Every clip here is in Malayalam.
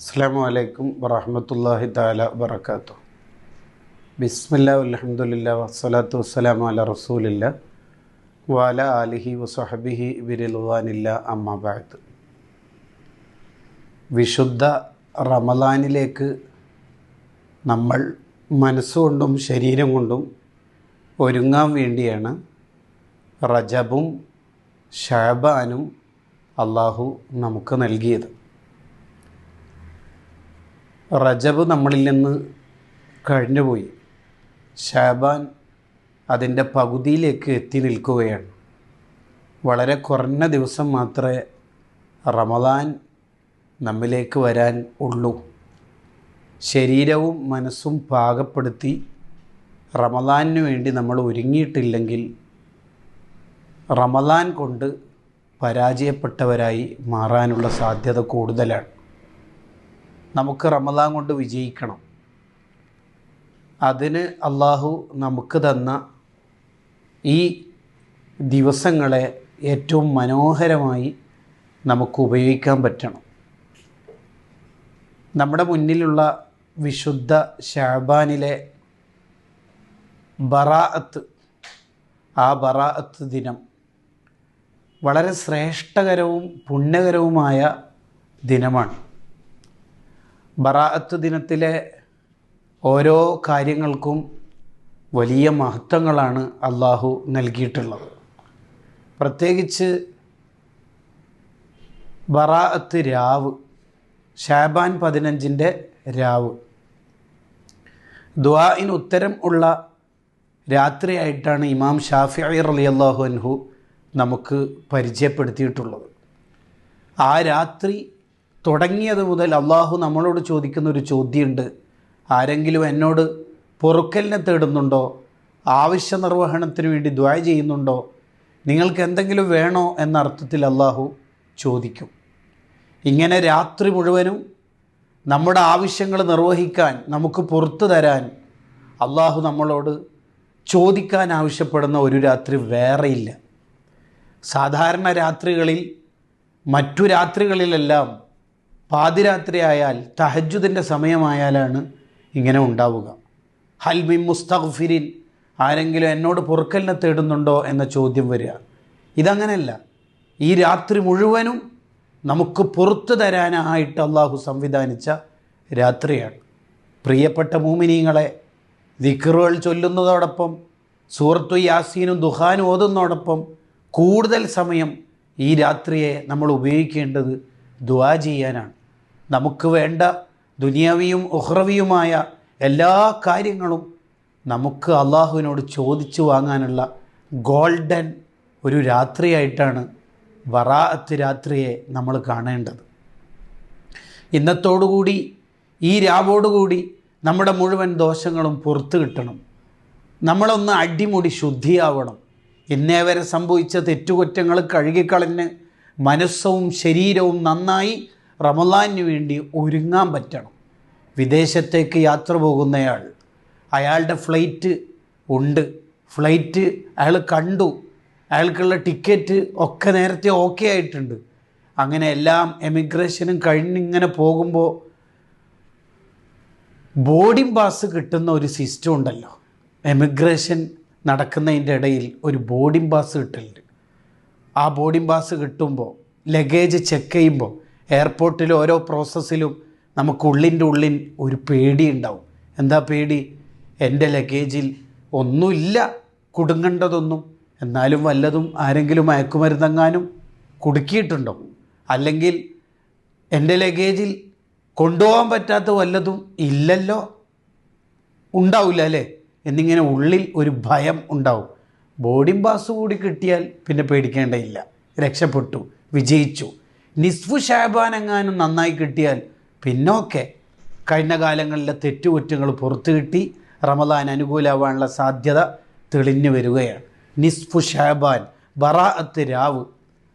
അസ്സാം വലൈക്കും വറഹമത്തല്ലാഹി താല വബർക്കാത്തു ബിസ്മില്ല അലഹമുല്ല വസ്സലാത്തു വസ്സലാം അല റസൂലില്ല വാല അലിഹി വസഹബിഹി വിരിൽവാനില്ല അമ്മാബാത്ത് വിശുദ്ധ റമലാനിലേക്ക് നമ്മൾ മനസ്സുകൊണ്ടും ശരീരം കൊണ്ടും ഒരുങ്ങാൻ വേണ്ടിയാണ് റജബും ഷാബാനും അള്ളാഹു നമുക്ക് നൽകിയത്. റജബ് നമ്മളിൽ നിന്ന് കഴിഞ്ഞുപോയി. ഷാബാൻ അതിന്റെ പകുതിയിലേക്ക് എത്തി നിൽക്കുകയാണ്. വളരെ കുറഞ്ഞ ദിവസം മാത്രമേ റമദാൻ നമ്മിലേക്ക് വരാൻ ഉള്ളൂ. ശരീരവും മനസ്സും പാകപ്പെടുത്തി റമദാനിന് വേണ്ടി നമ്മൾ ഒരുങ്ങിയിട്ടില്ലെങ്കിൽ റമദാൻ കൊണ്ട് പരാജയപ്പെട്ടവരായി മാറാനുള്ള സാധ്യത കൂടുതലാണ്. നമുക്ക് റമദാൻ കൊണ്ട് വിജയിക്കണം. അതിന് അള്ളാഹു നമുക്ക് തന്ന ഈ ദിവസങ്ങളെ ഏറ്റവും മനോഹരമായി നമുക്ക് ഉപയോഗിക്കാൻ പറ്റണം. നമ്മുടെ മുന്നിലുള്ള വിശുദ്ധ ഷാബാനിലെ ബറാഅത്ത് ആ ബറാഅത്ത് ദിനം വളരെ ശ്രേഷ്ഠകരവും പുണ്യകരവുമായ ദിനമാണ്. ബറാഅത്ത് ദിനത്തിലെ ഓരോ കാര്യങ്ങൾക്കും വലിയ മഹത്വങ്ങളാണ് അള്ളാഹു നൽകിയിട്ടുള്ളത്. പ്രത്യേകിച്ച് ബറാഅത്ത് രാവ് ഷാബാൻ പതിനഞ്ചിന്റെ രാവ്. ദ്വാഇന് ഉത്തരം ഉള്ള രാത്രിയായിട്ടാണ് ഇമാം ഷാഫി അലി അള്ളാഹു അൻഹു നമുക്ക് പരിചയപ്പെടുത്തിയിട്ടുള്ളത്. ആ രാത്രി തുടങ്ങിയത് മുതൽ അള്ളാഹു നമ്മളോട് ചോദിക്കുന്ന ഒരു ചോദ്യമുണ്ട്. ആരെങ്കിലും എന്നോട് പൊറുക്കലിനെ തേടുന്നുണ്ടോ? ആവശ്യ നിർവഹണത്തിന് വേണ്ടി ദ്വായ ചെയ്യുന്നുണ്ടോ? നിങ്ങൾക്ക് എന്തെങ്കിലും വേണോ എന്ന അർത്ഥത്തിൽ അള്ളാഹു ചോദിക്കും. ഇങ്ങനെ രാത്രി മുഴുവനും നമ്മുടെ ആവശ്യങ്ങൾ നിർവഹിക്കാൻ നമുക്ക് പുറത്തു തരാൻ അള്ളാഹു നമ്മളോട് ചോദിക്കാൻ ആവശ്യപ്പെടുന്ന ഒരു രാത്രി വേറെയില്ല സാധാരണ രാത്രികളിൽ മറ്റു രാത്രികളിലെല്ലാം പാതിരാത്രി ആയാൽ തഹജുദിന്റെ സമയമായാലാണ് ഇങ്ങനെ ഉണ്ടാവുക. ഹൽബി മുസ്തഖ്ഫിരിൻ ആരെങ്കിലും എന്നോട് പൊറുക്കലിനെ തേടുന്നുണ്ടോ എന്ന ചോദ്യം വരിക. ഇതങ്ങനെയല്ല. ഈ രാത്രി മുഴുവനും നമുക്ക് പുറത്തു തരാനായിട്ട് അള്ളാഹു സംവിധാനിച്ച രാത്രിയാണ്. പ്രിയപ്പെട്ട മൂമിനീങ്ങളെ ദിക്കറുകൾ ചൊല്ലുന്നതോടൊപ്പം സൂറത്തു യാസീനും ദുഹാനും ഓതുന്നതോടൊപ്പം കൂടുതൽ സമയം ഈ രാത്രിയെ നമ്മൾ ഉപയോഗിക്കേണ്ടത് ദുആ ചെയ്യാനാണ്. നമുക്ക് വേണ്ട ദുനിയാവിയും ഉഹ്റവിയുമായ എല്ലാ കാര്യങ്ങളും നമുക്ക് അള്ളാഹുവിനോട് ചോദിച്ചു വാങ്ങാനുള്ള ഗോൾഡൻ ഒരു രാത്രിയായിട്ടാണ് വറാഅത്ത് രാത്രിയെ നമ്മൾ കാണേണ്ടത്. ഇന്നത്തോടുകൂടി ഈ രാവോടുകൂടി നമ്മുടെ മുഴുവൻ ദോഷങ്ങളും പുറത്തു കിട്ടണം. നമ്മളൊന്ന് അടിമുടി ശുദ്ധിയാവണം. ഇന്നേ വരെ സംഭവിച്ച തെറ്റുകുറ്റങ്ങൾ കഴുകിക്കളഞ്ഞ് മനസ്സവും ശരീരവും നന്നായി റമലാനു വേണ്ടി ഒരുങ്ങാൻ പറ്റണം. വിദേശത്തേക്ക് യാത്ര പോകുന്നയാൾ അയാളുടെ ഫ്ലൈറ്റ് ഉണ്ട്. ഫ്ലൈറ്റ് അയാൾ കണ്ടു. അയാൾക്കുള്ള ടിക്കറ്റ് ഒക്കെ നേരത്തെ ഓക്കെ ആയിട്ടുണ്ട്. അങ്ങനെ എല്ലാം എമിഗ്രേഷനും കഴിഞ്ഞിങ്ങനെ പോകുമ്പോൾ ബോർഡിംഗ് പാസ് കിട്ടുന്ന ഒരു സിസ്റ്റം ഉണ്ടല്ലോ. എമിഗ്രേഷൻ നടക്കുന്നതിന്റെ ഇടയിൽ ഒരു ബോർഡിംഗ് പാസ് കിട്ടലുണ്ട്. ആ ബോർഡിംഗ് പാസ് കിട്ടുമ്പോൾ ലഗേജ് ചെക്ക് ചെയ്യുമ്പോൾ എയർപോർട്ടിൽ ഓരോ പ്രോസസ്സിലും നമുക്ക് ഉള്ളിന്റെ ഉള്ളിൽ ഒരു പേടി ഉണ്ടാവും. എന്താ പേടി? എന്റെ ലഗേജിൽ ഒന്നുമില്ല. കുടുങ്ങേണ്ടതൊന്നും. എന്നാലും വല്ലതും ആരെങ്കിലും മയക്കുമരുന്നെങ്ങാനും കുടുക്കിയിട്ടുണ്ടോ? അല്ലെങ്കിൽ എന്റെ ലഗേജിൽ കൊണ്ടുപോകാൻ പറ്റാത്ത വല്ലതും ഇല്ലല്ലോ? ഉണ്ടാവില്ല അല്ലേ? എന്നിങ്ങനെ ഉള്ളിൽ ഒരു ഭയം ഉണ്ടാവും. ബോർഡിംഗ് പാസ് കൂടി കിട്ടിയാൽ പിന്നെ പേടിക്കേണ്ടയില്ല. രക്ഷപ്പെട്ടു വിജയിച്ചു. നിസ്ഫു ഷാബാൻ നന്നായി കിട്ടിയാൽ പിന്നോക്കെ. കഴിഞ്ഞ കാലങ്ങളിലെ തെറ്റുകുറ്റങ്ങൾ പുറത്തു കിട്ടി റമദാൻ അനുകൂലമാവാനുള്ള സാധ്യത തെളിഞ്ഞു വരികയാണ്. നിസ്ഫു ഷാബാൻ ബറാഅത്ത് രാവ്.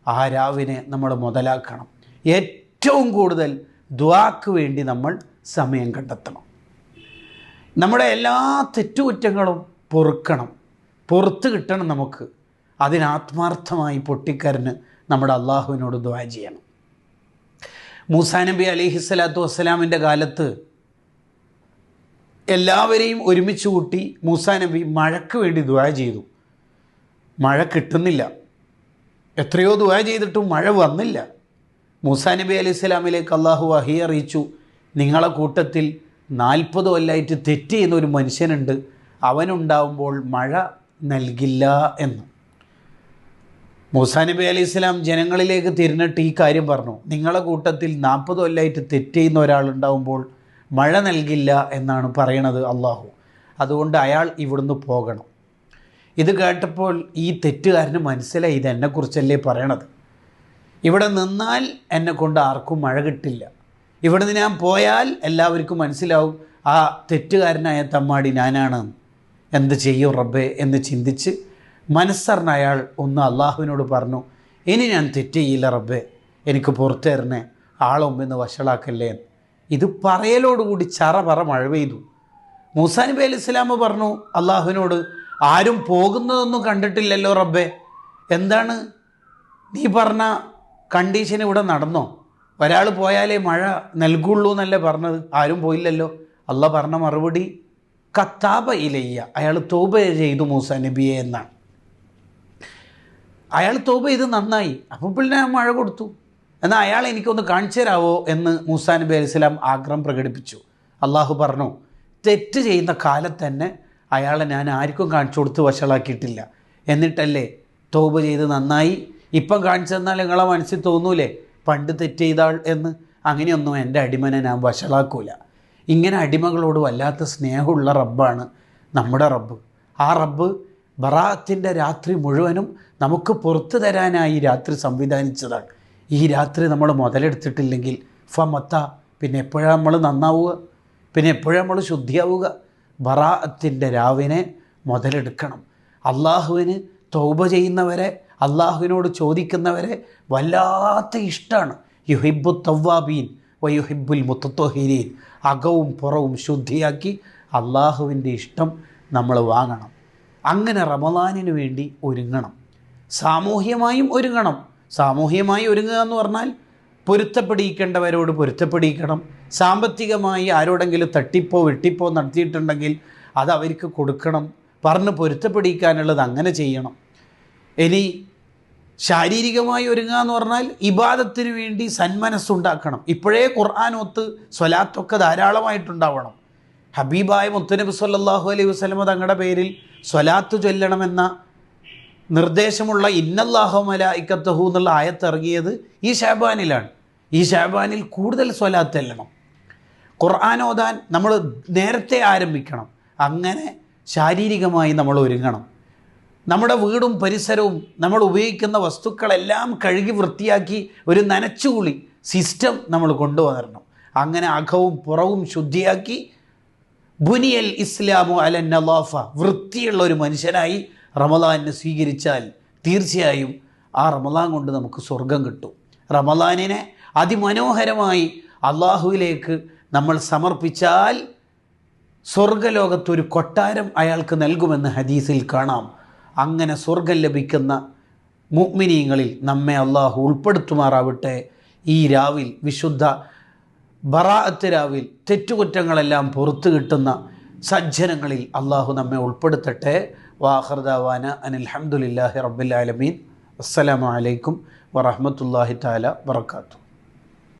ആ രാവിനെ നമ്മൾ മുതലാക്കണം. ഏറ്റവും കൂടുതൽ ദ്വാക്ക് വേണ്ടി നമ്മൾ സമയം കണ്ടെത്തണം. നമ്മുടെ എല്ലാ തെറ്റുകുറ്റങ്ങളും പൊറുക്കണം. പുറത്ത് കിട്ടണം നമുക്ക്. അതിനാത്മാർത്ഥമായി പൊട്ടിക്കരന് നമ്മുടെ അള്ളാഹുവിനോട് ദ്വാ ചെയ്യണം. മൂസാ നബി അലിഹി സ്വലാത്തു വസ്സലാമിന്റെ കാലത്ത് എല്ലാവരെയും ഒരുമിച്ച് കൂട്ടി മൂസാ നബി മഴയ്ക്ക് വേണ്ടി ദ്വാ ചെയ്തു. മഴ കിട്ടുന്നില്ല. എത്രയോ ദ്വാ ചെയ്തിട്ടും മഴ വന്നില്ല. മൂസാ നബി അലൈഹി സ്വലാമിലേക്ക് അള്ളാഹു വഹി അറിയിച്ചു. നിങ്ങളെ കൂട്ടത്തിൽ നാൽപ്പത് കൊല്ലായിട്ട് തെറ്റ് ചെയ്യുന്ന ഒരു മനുഷ്യനുണ്ട്. അവനുണ്ടാവുമ്പോൾ മഴ നൽകില്ല എന്ന്. മൂസാ നബി ഇസ്ലാം ജനങ്ങളിലേക്ക് തിരിഞ്ഞിട്ട് ഈ കാര്യം പറഞ്ഞു. നിങ്ങളുടെ കൂട്ടത്തിൽ നാൽപ്പത് കൊല്ലമായിട്ട് തെറ്റ് ചെയ്യുന്ന ഒരാളുണ്ടാവുമ്പോൾ മഴ നൽകില്ല എന്നാണ് പറയണത് അള്ളാഹു അതുകൊണ്ട് അയാൾ ഇവിടുന്ന് പോകണം. ഇത് കേട്ടപ്പോൾ ഈ തെറ്റുകാരന് മനസ്സിലായി ഇത് എന്നെക്കുറിച്ചല്ലേ പറയണത്. ഇവിടെ നിന്നാൽ എന്നെ കൊണ്ട് ആർക്കും മഴ കിട്ടില്ല. ഇവിടുന്ന് ഞാൻ പോയാൽ എല്ലാവർക്കും മനസ്സിലാവും ആ തെറ്റുകാരനായ തമ്മാടി ഞാനാണ് എന്ത് ചെയ്യും റബ്ബെ എന്ന് ചിന്തിച്ച് മനസ്സറിഞ്ഞ അയാൾ ഒന്ന് അള്ളാഹുവിനോട് പറഞ്ഞു ഇനി ഞാൻ തെറ്റ് ചെയ്യില്ല റബ്ബേ എനിക്ക് പുറത്തേറിനെ ആളൊമ്പെന്ന് വഷളാക്കല്ലേ ഇത് പറയലോടുകൂടി ചറ പറ മഴ പെയ്തു. മൂസാ നബി അലി സ്വലാമ് പറഞ്ഞു അള്ളാഹുവിനോട് ആരും പോകുന്നതൊന്നും കണ്ടിട്ടില്ലല്ലോ റബ്ബെ എന്താണ് നീ പറഞ്ഞ കണ്ടീഷൻ ഇവിടെ നടന്നോ? ഒരാൾ പോയാലേ മഴ നൽകുള്ളൂ എന്നല്ലേ പറഞ്ഞത് ആരും പോയില്ലല്ലോ. അല്ല പറഞ്ഞ മറുപടി കത്താബ ഇലയ്യ. അയാൾ തോബ ചെയ്തു മൂസ നബിയെ എന്നാണ്. അയാൾ തോബ ചെയ്ത് നന്നായി. അപ്പോൾ പിന്നെ മഴ കൊടുത്തു. എന്നാൽ അയാൾ എനിക്കൊന്ന് കാണിച്ചു തരാവോ എന്ന് മൂസാ നബി അലൈഹി സ്വലാം ആഗ്രഹം പ്രകടിപ്പിച്ചു. അള്ളാഹു പറഞ്ഞു തെറ്റ് ചെയ്യുന്ന കാലത്ത് തന്നെ അയാളെ ഞാൻ ആർക്കും കാണിച്ചു കൊടുത്ത് വഷളാക്കിയിട്ടില്ല. എന്നിട്ടല്ലേ തോബ ചെയ്ത് നന്നായി? ഇപ്പം കാണിച്ചു തന്നാൽ നിങ്ങളെ മനസ്സിൽ തോന്നൂലേ? പണ്ട് തെറ്റ് ചെയ്താൾ എന്ന്. അങ്ങനെയൊന്നും എന്റെ അടിമനെ ഞാൻ വഷളാക്കൂല. ഇങ്ങനെ അടിമകളോട് വല്ലാത്ത സ്നേഹമുള്ള റബ്ബാണ് നമ്മുടെ റബ്ബ്. ആ റബ്ബ് ബറാത്തിന്റെ രാത്രി മുഴുവനും നമുക്ക് പുറത്തു തരാനായി രാത്രി സംവിധാനിച്ചതാണ്. ഈ രാത്രി നമ്മൾ മുതലെടുത്തിട്ടില്ലെങ്കിൽ ഫമത്ത പിന്നെ എപ്പോഴാണ് നമ്മൾ നന്നാവുക? പിന്നെ എപ്പോഴാണ് നമ്മൾ ശുദ്ധിയാവുക? ബറാത്തിന്റെ രാവിനെ മുതലെടുക്കണം. അള്ളാഹുവിന് തൗബ ചെയ്യുന്നവരെ അള്ളാഹുവിനോട് ചോദിക്കുന്നവരെ വല്ലാത്ത ഇഷ്ടമാണ് യുഹിബു തവ്വാബീൻ വയുഹിബുൽ മുത്തത്തൊഹിരീൻ അകവും പുറവും ശുദ്ധിയാക്കി അള്ളാഹുവിന്റെ ഇഷ്ടം നമ്മൾ വാങ്ങണം. അങ്ങനെ റമദാനിന് വേണ്ടി ഒരുങ്ങണം. സാമൂഹ്യമായും ഒരുങ്ങണം. സാമൂഹ്യമായി ഒരുങ്ങുക എന്ന് പറഞ്ഞാൽ പൊരുത്തപ്പെടിയിക്കേണ്ടവരോട് പൊരുത്തപ്പെടിയിക്കണം. സാമ്പത്തികമായി ആരോടെങ്കിലും തട്ടിപ്പോ വെട്ടിപ്പോ നടത്തിയിട്ടുണ്ടെങ്കിൽ അത് അവർക്ക് കൊടുക്കണം. പറഞ്ഞ് പൊരുത്തപ്പെടിയിക്കാനുള്ളത് അങ്ങനെ ചെയ്യണം. ഇനി ശാരീരികമായി ഒരുങ്ങുക എന്ന് പറഞ്ഞാൽ ഇബാദത്തിന് വേണ്ടി സന്മനസ്സുണ്ടാക്കണം. ഇപ്പോഴേ ഖുർആാനൊത്ത് സ്വലാത്തൊക്കെ ധാരാളമായിട്ടുണ്ടാവണം. ഹബീബായ മുത്തനബി സല്ലാഹു അലൈഹി വസ്ലമ തങ്ങളുടെ പേരിൽ സ്വലാത്ത് ചൊല്ലണമെന്ന നിർദ്ദേശമുള്ള ഇന്നല്ലാഹു മലായിക്കത്തഹു എന്നുള്ള ആയത്തിറങ്ങിയത് ഈ ഷാബാനിലാണ് ഈ ഷാബാനിൽ കൂടുതൽ സ്വലാത്ത് എല്ലണം ഖുർആൻ ഓതാൻ നമ്മൾ നേരത്തെ ആരംഭിക്കണം. അങ്ങനെ ശാരീരികമായി നമ്മൾ ഒരുങ്ങണം. നമ്മുടെ വീടും പരിസരവും നമ്മൾ ഉപയോഗിക്കുന്ന വസ്തുക്കളെല്ലാം കഴുകി വൃത്തിയാക്കി ഒരു നനച്ചുകുളി സിസ്റ്റം നമ്മൾ കൊണ്ടുവന്നിരണം അങ്ങനെ അകവും പുറവും ശുദ്ധിയാക്കി ബുനിയൽ ഇസ്ലാമു അല നവാഫ വൃത്തിയുള്ള ഒരു മനുഷ്യനായി റമദാനിനെ സ്വീകരിച്ചാൽ തീർച്ചയായും ആ റമദാൻ കൊണ്ട് നമുക്ക് സ്വർഗം കിട്ടും. റമദാനിനെ അതിമനോഹരമായി അള്ളാഹുവിലേക്ക് നമ്മൾ സമർപ്പിച്ചാൽ സ്വർഗലോകത്തൊരു കൊട്ടാരം അയാൾക്ക് നൽകുമെന്ന് ഹദീസിൽ കാണാം. അങ്ങനെ സ്വർഗം ലഭിക്കുന്ന മുഗ്മിനീങ്ങളിൽ നമ്മെ അള്ളാഹു ഉൾപ്പെടുത്തുമാറാവട്ടെ. ഈ രാവിൽ വിശുദ്ധ ബറാഅത്ത് രാവിൽ തെറ്റുകുറ്റങ്ങളെല്ലാം പുറത്തു കിട്ടുന്ന സജ്ജനങ്ങളിൽ അള്ളാഹു നമ്മെ ഉൾപ്പെടുത്തട്ടെ. വാഹർദാവാന അനിൽഹമുല്ലാഹി റബ്ബുലാലമീൻ അസ്സലാമലൈക്കും വറഹമത്തല്ലാഹി താല വറക്കാത്തു